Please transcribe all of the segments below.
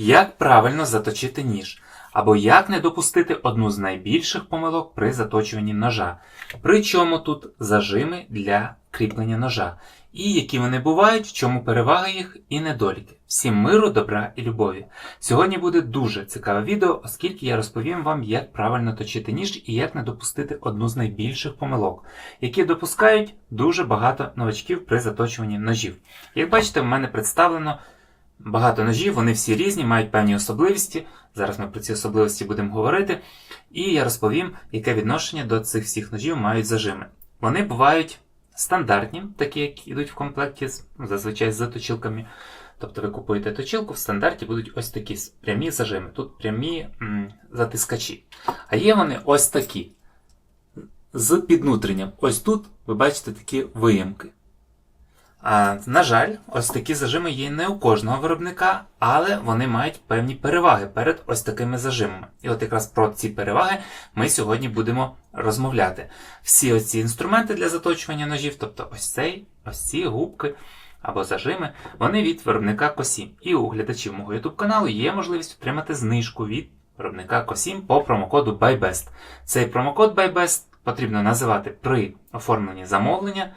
Як правильно заточити ніж? Або як не допустити одну з найбільших помилок при заточуванні ножа? Причому тут зажими для кріплення ножа. І які вони бувають, в чому перевага їх і недоліки. Всім миру, добра і любові. Сьогодні буде дуже цікаве відео, оскільки я розповім вам, як правильно точити ніж і як не допустити одну з найбільших помилок, які допускають дуже багато новачків при заточуванні ножів. Як бачите, в мене представлено багато ножів, вони всі різні, мають певні особливості. Зараз ми про ці особливості будемо говорити. І я розповім, яке відношення до цих всіх ножів мають зажими. Вони бувають стандартні, такі, як йдуть в комплекті, ну, зазвичай з заточилками. Тобто ви купуєте точилку, в стандарті будуть ось такі прямі зажими. Тут прямі м, затискачі. А є вони ось такі. З піднутренням. Ось тут ви бачите такі виямки. На жаль, ось такі зажими є не у кожного виробника, але вони мають певні переваги перед ось такими зажимами. І от якраз про ці переваги ми сьогодні будемо розмовляти. Всі оці інструменти для заточування ножів, тобто ось цей, ось ці губки або зажими, вони від виробника Косім. І у глядачів мого YouTube каналу є можливість отримати знижку від виробника Косім по промокоду BuyBest. Цей промокод BuyBest потрібно називати при оформленні замовлення.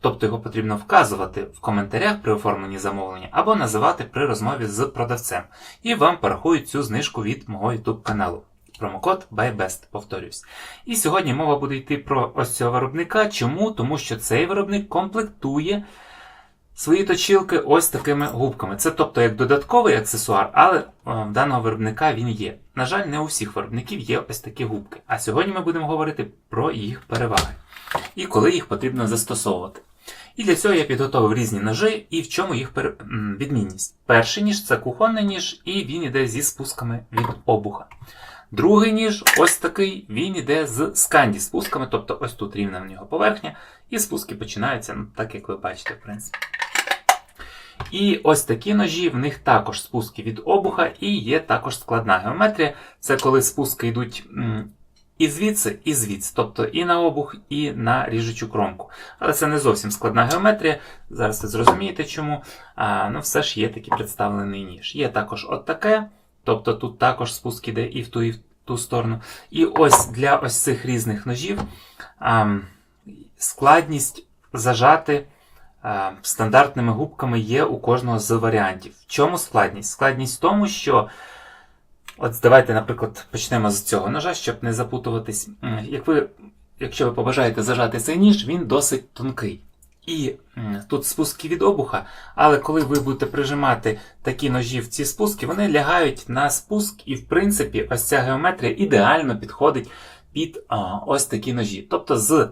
Тобто його потрібно вказувати в коментарях при оформленні замовлення або називати при розмові з продавцем. І вам порахують цю знижку від мого YouTube каналу. Промокод BuyBest, повторюсь. І сьогодні мова буде йти про ось цього виробника. Чому? Тому що цей виробник комплектує свої точілки ось такими губками. Це тобто як додатковий аксесуар, але е, в даного виробника він є. На жаль, не у всіх виробників є ось такі губки. А сьогодні ми будемо говорити про їх переваги і коли їх потрібно застосовувати. І для цього я підготовив різні ножи і в чому їх пер- відмінність. Перший ніж це кухонний ніж, і він іде зі спусками від обуха. Другий ніж, ось такий, він іде з сканді спусками, тобто ось тут рівна в нього поверхня, і спуски починаються, ну, так як ви бачите, в принципі. І ось такі ножі, в них також спуски від обуха, і є також складна геометрія. Це коли спуски йдуть і звідси, і звідси, тобто і на обух, і на ріжучу кромку. Але це не зовсім складна геометрія. Зараз ви зрозумієте чому. А, ну, все ж є такий представлений ніж. Є також от таке, тобто тут також спуск іде і в ту, і в ту сторону. І ось для ось цих різних ножів а, складність зажати. Стандартними губками є у кожного з варіантів. В чому складність? Складність в тому, що От давайте, наприклад, почнемо з цього ножа, щоб не запутуватись. Як ви, якщо ви побажаєте зажати цей ніж, він досить тонкий. І тут спуски від обуха, але коли ви будете прижимати такі ножі в ці спуски, вони лягають на спуск, і в принципі ось ця геометрія ідеально підходить під а, ось такі ножі. Тобто з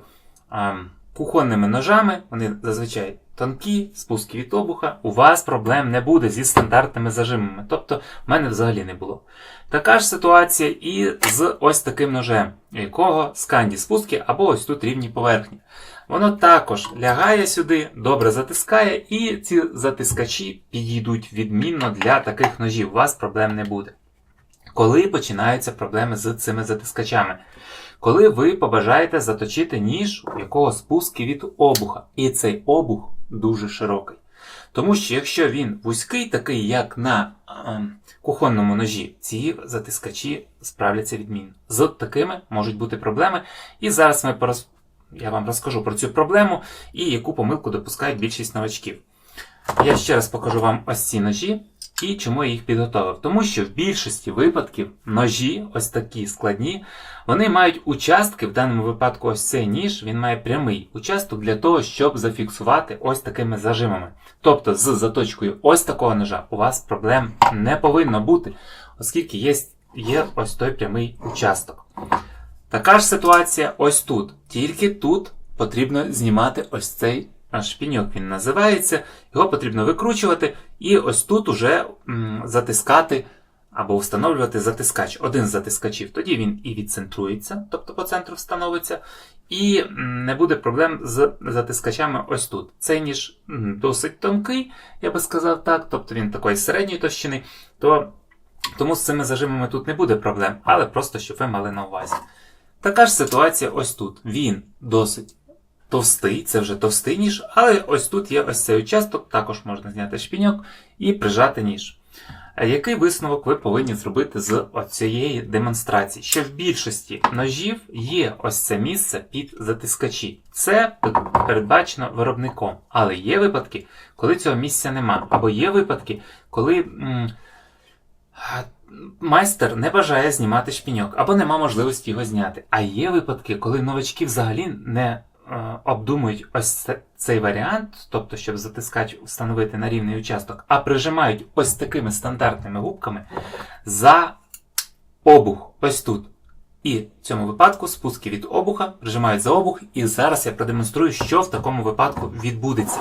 а, кухонними ножами, вони зазвичай тонкі, спуски від обуха, у вас проблем не буде зі стандартними зажимами. Тобто в мене взагалі не було. Така ж ситуація і з ось таким ножем, у якого сканді спуски або ось тут рівні поверхні. Воно також лягає сюди, добре затискає, і ці затискачі підійдуть відмінно для таких ножів. У вас проблем не буде. Коли починаються проблеми з цими затискачами? Коли ви побажаєте заточити ніж, у якого спуски від обуха, і цей обух дуже широкий. Тому що якщо він вузький, такий, як на е, кухонному ножі, ці затискачі справляться відмінно. З такими можуть бути проблеми. І зараз ми пораз... я вам розкажу про цю проблему і яку помилку допускають більшість новачків. Я ще раз покажу вам ось ці ножі і чому я їх підготовив. Тому що в більшості випадків ножі, ось такі складні, вони мають участки, в даному випадку ось цей ніж, він має прямий участок для того, щоб зафіксувати ось такими зажимами. Тобто з заточкою ось такого ножа у вас проблем не повинно бути, оскільки є, є ось той прямий участок. Така ж ситуація ось тут. Тільки тут потрібно знімати ось цей а, шпіньок, він називається. Його потрібно викручувати, і ось тут уже затискати або встановлювати затискач. Один з затискачів. Тоді він і відцентрується, тобто по центру встановиться, і не буде проблем з затискачами ось тут. Цей ніж досить тонкий, я би сказав так, тобто він такої середньої товщини, то тому з цими зажимами тут не буде проблем, але просто щоб ви мали на увазі. Така ж ситуація ось тут. Він досить товстий, це вже товстий ніж, але ось тут є ось цей участок, також можна зняти шпіньок і прижати ніж. Який висновок ви повинні зробити з оцієї демонстрації? Що в більшості ножів є ось це місце під затискачі. Це передбачено виробником. Але є випадки, коли цього місця нема. Або є випадки, коли м, майстер не бажає знімати шпіньок, або нема можливості його зняти. А є випадки, коли новачки взагалі не е, обдумують ось цей варіант, тобто, щоб затискач встановити на рівний участок, а прижимають ось такими стандартними губками за обух, ось тут. І в цьому випадку спуски від обуха прижимають за обух, і зараз я продемонструю, що в такому випадку відбудеться.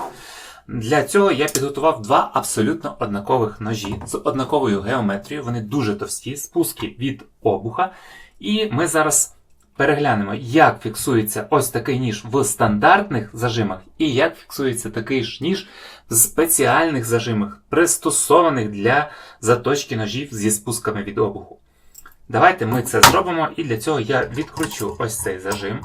Для цього я підготував два абсолютно однакових ножі з однаковою геометрією. Вони дуже товсті, спуски від обуха. І ми зараз переглянемо, як фіксується ось такий ніж в стандартних зажимах, і як фіксується такий ж ніж в спеціальних зажимах, пристосованих для заточки ножів зі спусками від обуху. Давайте ми це зробимо, і для цього я відкручу ось цей зажим.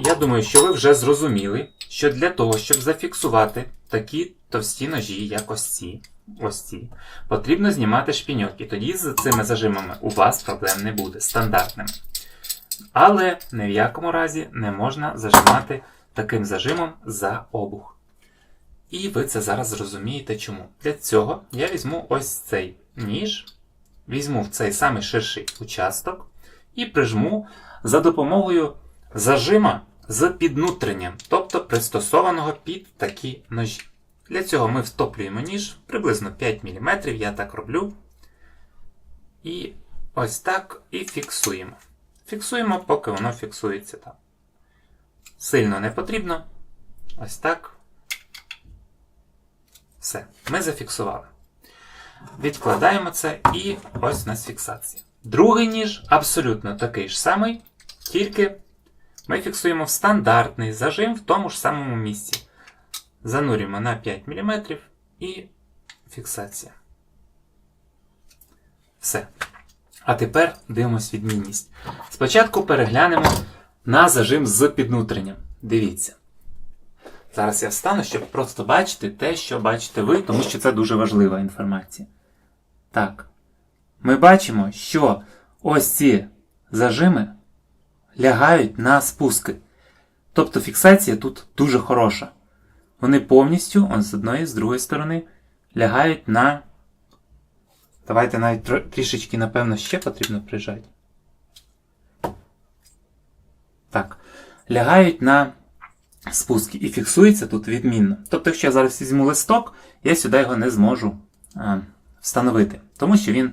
Я думаю, що ви вже зрозуміли, що для того, щоб зафіксувати такі товсті ножі, як ось ці, ось ці, потрібно знімати шпіньок, і тоді з цими зажимами у вас проблем не буде стандартними. Але ні в якому разі не можна зажимати таким зажимом за обух. І ви це зараз зрозумієте чому. Для цього я візьму ось цей ніж, візьму в цей самий ширший участок і прижму за допомогою зажима з піднутренням, тобто пристосованого під такі ножі. Для цього ми втоплюємо ніж приблизно 5 мм, я так роблю. І ось так і фіксуємо. Фіксуємо, поки воно фіксується там. Сильно не потрібно. Ось так. Все, ми зафіксували. Відкладаємо це і ось у нас фіксація. Другий ніж абсолютно такий ж самий, тільки ми фіксуємо в стандартний зажим в тому ж самому місці. Занурюємо на 5 мм і фіксація. Все. А тепер дивимось відмінність. Спочатку переглянемо на зажим з піднутренням. Дивіться. Зараз я встану, щоб просто бачити те, що бачите ви, тому що це дуже важлива інформація. Так. Ми бачимо, що ось ці зажими лягають на спуски. Тобто фіксація тут дуже хороша. Вони повністю, з одної, з другої сторони, лягають на. Давайте навіть тро- трішечки, напевно, ще потрібно прижати. Так. Лягають на спуски і фіксується тут відмінно. Тобто, якщо я зараз візьму листок, я сюди його не зможу а, встановити, тому що він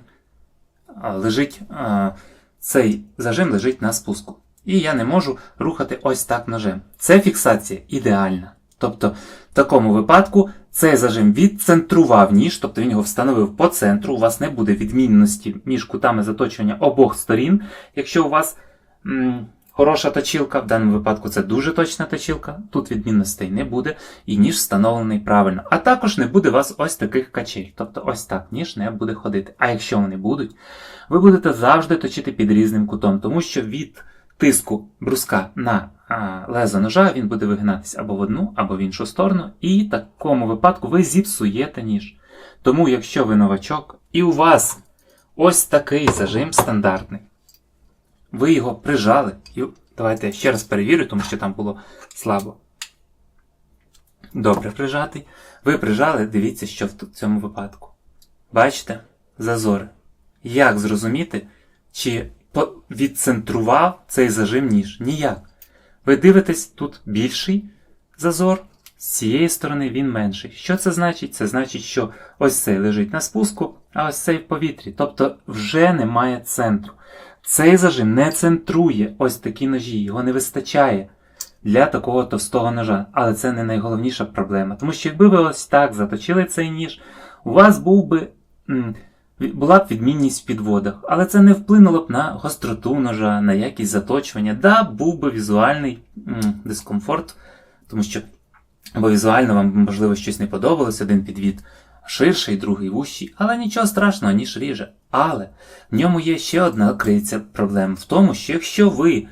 а, лежить, а, цей зажим лежить на спуску. І я не можу рухати ось так ножем. Це фіксація ідеальна. Тобто, в такому випадку цей зажим відцентрував ніж, тобто він його встановив по центру. У вас не буде відмінності між кутами заточування обох сторін. Якщо у вас м, хороша точилка, в даному випадку це дуже точна точилка, тут відмінностей не буде, і ніж встановлений правильно. А також не буде у вас ось таких качель. Тобто ось так ніж не буде ходити. А якщо вони будуть, ви будете завжди точити під різним кутом, тому що від тиску бруска на лезо ножа він буде вигинатися або в одну, або в іншу сторону, і в такому випадку ви зіпсуєте ніж. Тому, якщо ви новачок, і у вас ось такий зажим стандартний, ви його прижали, і давайте я ще раз перевірю, тому що там було слабо. Добре прижатий. Ви прижали, дивіться, що в цьому випадку. Бачите? Зазори. Як зрозуміти, чи відцентрував цей зажим ніж? Ніяк. Ви дивитесь, тут більший зазор, з цієї сторони він менший. Що це значить? Це значить, що ось цей лежить на спуску, а ось цей в повітрі. Тобто вже немає центру. Цей зажим не центрує ось такі ножі, його не вистачає для такого товстого ножа. Але це не найголовніша проблема. Тому що якби ви ось так заточили цей ніж, у вас був би. Була б відмінність в підводах, але це не вплинуло б на гостроту ножа, на якість заточування. Да, був би візуальний дискомфорт, тому що або візуально вам можливо щось не подобалось, один підвід ширший, другий вущий, але нічого страшного, ніж ріже. Але в ньому є ще одна криється проблема в тому, що якщо ви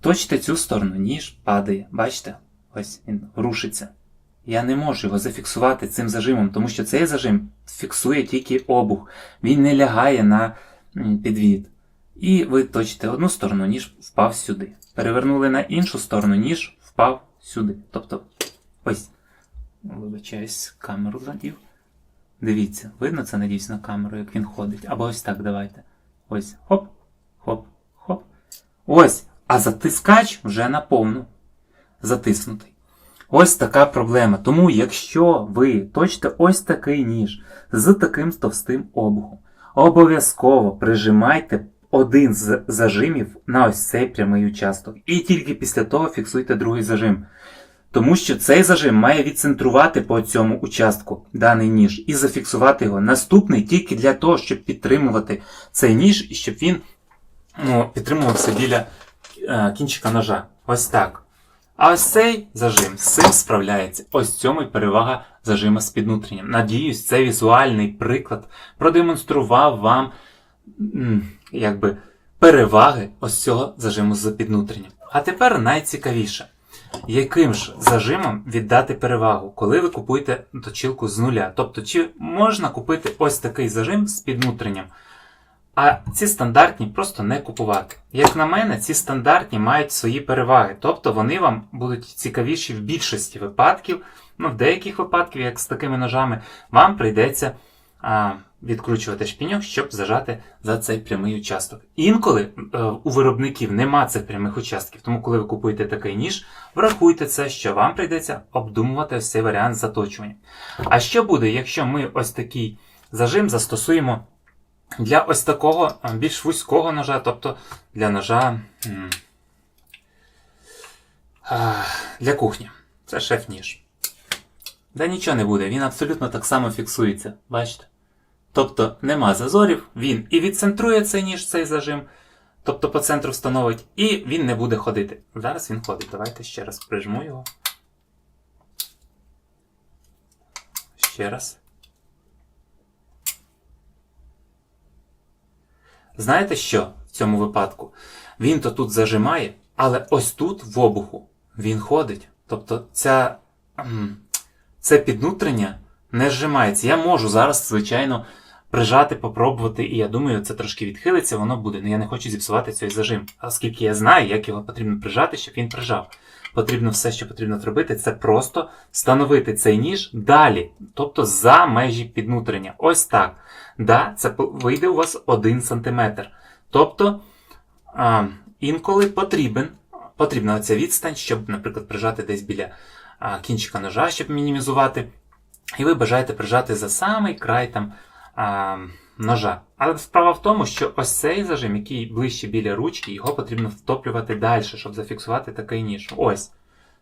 точите цю сторону, ніж падає, бачите, ось він рушиться. Я не можу його зафіксувати цим зажимом, тому що цей зажим фіксує тільки обух. Він не лягає на підвід. І ви точите одну сторону, ніж впав сюди. Перевернули на іншу сторону, ніж впав сюди. Тобто, ось. Вибачаюсь, камеру задів. Дивіться, видно це, надіюсь, на камеру, як він ходить. Або ось так давайте. Ось. Хоп, хоп, хоп. Ось. А затискач вже наповну. Затиснутий. Ось така проблема. Тому, якщо ви точите ось такий ніж з таким товстим обухом, обов'язково прижимайте один з зажимів на ось цей прямий участок. І тільки після того фіксуйте другий зажим. Тому що цей зажим має відцентрувати по цьому участку даний ніж і зафіксувати його. Наступний тільки для того, щоб підтримувати цей ніж і щоб він ну, підтримувався біля е, кінчика ножа. Ось так. А ось цей зажим з цим справляється. Ось в цьому і перевага зажима з піднутренням. Надіюсь, цей візуальний приклад продемонстрував вам якби, переваги ось цього зажиму з піднутренням. А тепер найцікавіше. Яким ж зажимом віддати перевагу, коли ви купуєте точилку з нуля? Тобто, чи можна купити ось такий зажим з піднутренням? А ці стандартні просто не купувати. Як на мене, ці стандартні мають свої переваги, тобто вони вам будуть цікавіші в більшості випадків. Ну, в деяких випадках, як з такими ножами, вам прийдеться а, відкручувати шпіньок, щоб зажати за цей прямий участок. Інколи е, у виробників нема цих прямих участків, тому коли ви купуєте такий ніж, врахуйте це, що вам прийдеться обдумувати ось цей варіант заточування. А що буде, якщо ми ось такий зажим застосуємо для ось такого більш вузького ножа, тобто для ножа для кухні. Це шеф-ніж. Да нічого не буде, він абсолютно так само фіксується. Бачите? Тобто нема зазорів, він і відцентрує цей ніж, цей зажим, тобто по центру встановить, і він не буде ходити. Зараз він ходить. Давайте ще раз прижму його. Ще раз. Знаєте що в цьому випадку? Він то тут зажимає, але ось тут в обуху він ходить. Тобто ця, це піднутрення не зжимається. Я можу зараз, звичайно, прижати, попробувати, і я думаю, це трошки відхилиться, воно буде. але я не хочу зіпсувати цей зажим. Оскільки я знаю, як його потрібно прижати, щоб він прижав. Потрібно все, що потрібно зробити, це просто встановити цей ніж далі, тобто за межі піднутрення. Ось так. Да, це вийде у вас 1 см. Тобто а, інколи потрібен, потрібна ця відстань, щоб, наприклад, прижати десь біля а, кінчика ножа, щоб мінімізувати. І ви бажаєте прижати за самий край там, а, ножа. Але справа в тому, що ось цей зажим, який ближче біля ручки, його потрібно втоплювати далі, щоб зафіксувати такий ніж. Ось.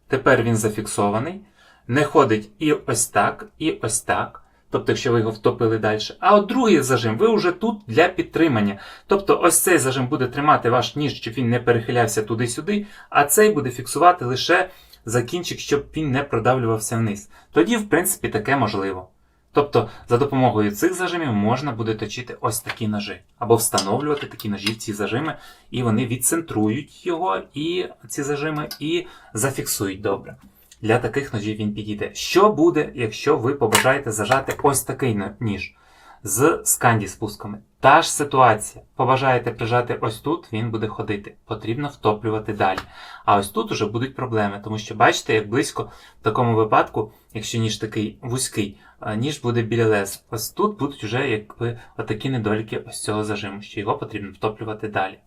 Тепер він зафіксований. Не ходить і ось так, і ось так. Тобто, якщо ви його втопили далі. А от другий зажим, ви вже тут для підтримання. Тобто, ось цей зажим буде тримати ваш ніж, щоб він не перехилявся туди-сюди, а цей буде фіксувати лише за кінчик, щоб він не продавлювався вниз. Тоді, в принципі, таке можливо. Тобто, за допомогою цих зажимів можна буде точити ось такі ножі, або встановлювати такі ножі в ці зажими, і вони відцентрують його, і ці зажими, і зафіксують добре. Для таких ножів він підійде. Що буде, якщо ви побажаєте зажати ось такий ніж з сканді спусками? Та ж ситуація. Побажаєте прижати ось тут, він буде ходити. Потрібно втоплювати далі. А ось тут уже будуть проблеми, тому що бачите, як близько в такому випадку, якщо ніж такий вузький, ніж буде біля лез. Ось тут будуть вже якби отакі недоліки ось цього зажиму, що його потрібно втоплювати далі.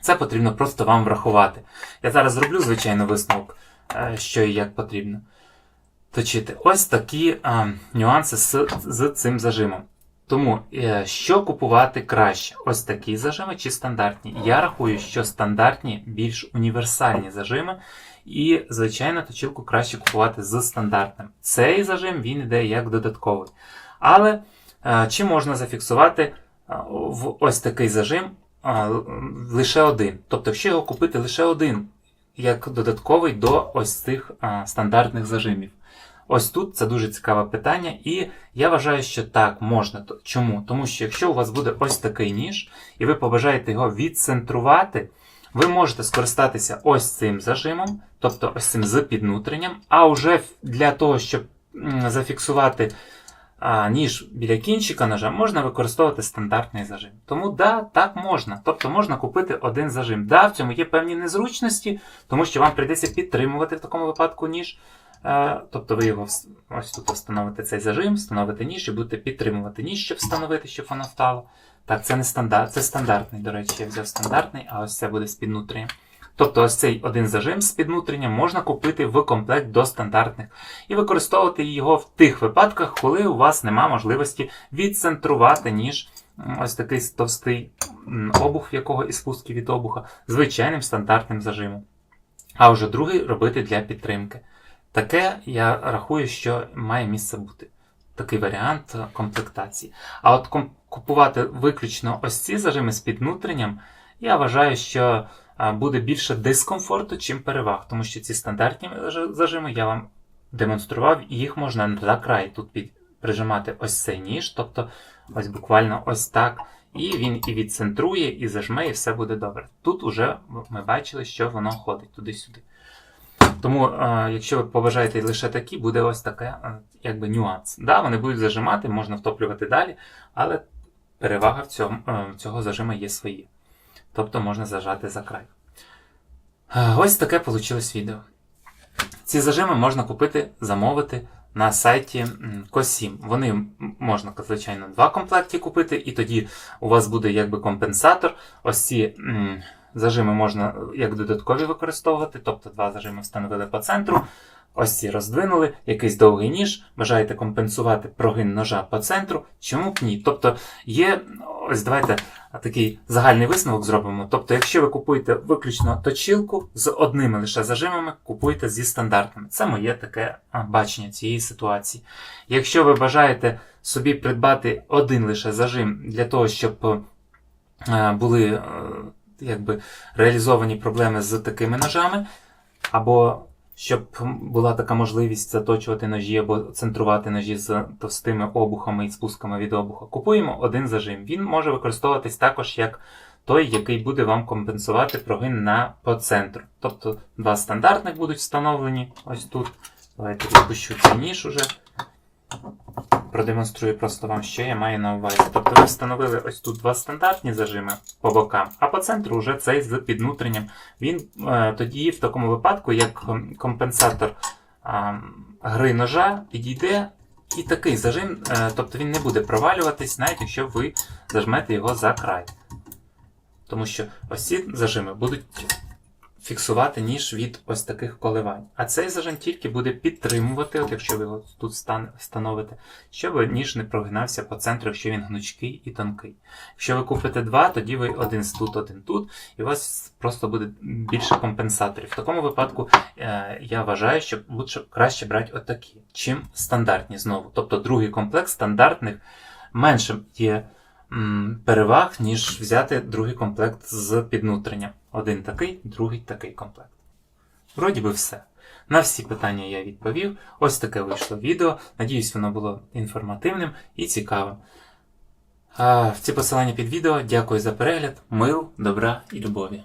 Це потрібно просто вам врахувати. Я зараз зроблю, звичайно, висновок, е, що і як потрібно точити. Ось такі а, нюанси з, з цим зажимом. Тому, е, що купувати краще? Ось такі зажими чи стандартні? Я рахую, що стандартні більш універсальні зажими, і, звичайно, точилку краще купувати з стандартним. Цей зажим він йде як додатковий. Але е, чи можна зафіксувати е, в ось такий зажим лише один? Тобто, якщо його купити лише один, як додатковий до ось цих стандартних зажимів. Ось тут це дуже цікаве питання, і я вважаю, що так можна. Чому? Тому що якщо у вас буде ось такий ніж, і ви побажаєте його відцентрувати, ви можете скористатися ось цим зажимом, тобто ось цим з піднутренням, а вже для того, щоб зафіксувати а, ніж біля кінчика ножа, можна використовувати стандартний зажим. Тому да, так можна. Тобто можна купити один зажим. Да, в цьому є певні незручності, тому що вам прийдеться підтримувати в такому випадку ніж. Е, Тобто ви його ось тут встановите цей зажим, встановите ніж і будете підтримувати ніж, щоб встановити, щоб воно встало. Так, це не стандарт, це стандартний, до речі, я взяв стандартний, а ось це буде з піднутренням. Тобто ось цей один зажим з піднутренням можна купити в комплект до стандартних і використовувати його в тих випадках, коли у вас нема можливості відцентрувати ніж. Ось такий товстий обух, в якого і спуски від обуха, звичайним стандартним зажимом. А вже другий робити для підтримки. Таке я рахую, що має місце бути. Такий варіант комплектації. А от купувати виключно ось ці зажими з піднутренням, я вважаю, що буде більше дискомфорту, чим переваг, тому що ці стандартні зажими я вам демонстрував, і їх можна за край тут під, прижимати ось цей ніж, тобто ось буквально ось так. І він і відцентрує, і зажме, і все буде добре. Тут уже ми бачили, що воно ходить туди-сюди. Тому, е, якщо ви побажаєте лише такі, буде ось таке е, якби нюанс. Да, вони будуть зажимати, можна втоплювати далі, але перевага в цьому, е, цього зажима є свої. Тобто можна зажати за край. Ось таке вийшло відео. Ці зажими можна купити, замовити на сайті Косім. Вони можна, звичайно, два комплекти купити, і тоді у вас буде якби компенсатор. Ось ці зажими можна як додаткові використовувати, тобто два зажими встановили по центру. Ось ці роздвинули, якийсь довгий ніж, бажаєте компенсувати прогин ножа по центру. Чому б ні? Тобто є, ось давайте такий загальний висновок зробимо. Тобто, якщо ви купуєте виключно точилку з одними лише зажимами, купуйте зі стандартними. Це моє таке бачення цієї ситуації. Якщо ви бажаєте собі придбати один лише зажим для того, щоб е, були е, якби реалізовані проблеми з такими ножами, або щоб була така можливість заточувати ножі або центрувати ножі з товстими обухами і спусками від обуха, купуємо один зажим. Він може використовуватись також як той, який буде вам компенсувати прогин на по центру. Тобто два стандартних будуть встановлені ось тут. Давайте відпущу цей ніж уже. Продемонструю просто вам, що я маю на увазі. Тобто ви встановили ось тут два стандартні зажими по бокам, а по центру вже цей з піднутренням. Він е, тоді в такому випадку, як компенсатор е, гри ножа, підійде і такий зажим, е, тобто він не буде провалюватись, навіть якщо ви зажмете його за край. Тому що ось ці зажими будуть фіксувати ніж від ось таких коливань. А цей зажим тільки буде підтримувати, от якщо ви його тут встановите, щоб ніж не прогинався по центру, якщо він гнучкий і тонкий. Якщо ви купите два, тоді ви один тут, один тут, і у вас просто буде більше компенсаторів. В такому випадку е, я вважаю, що лучше краще брати отакі, чим стандартні знову. Тобто другий комплект стандартних менше є переваг, ніж взяти другий комплект з піднутренням. Один такий, другий такий комплект. Вроді би все. На всі питання я відповів. Ось таке вийшло відео. Надіюсь, воно було інформативним і цікавим. А, Ці посилання під відео. Дякую за перегляд, миру, добра і любові.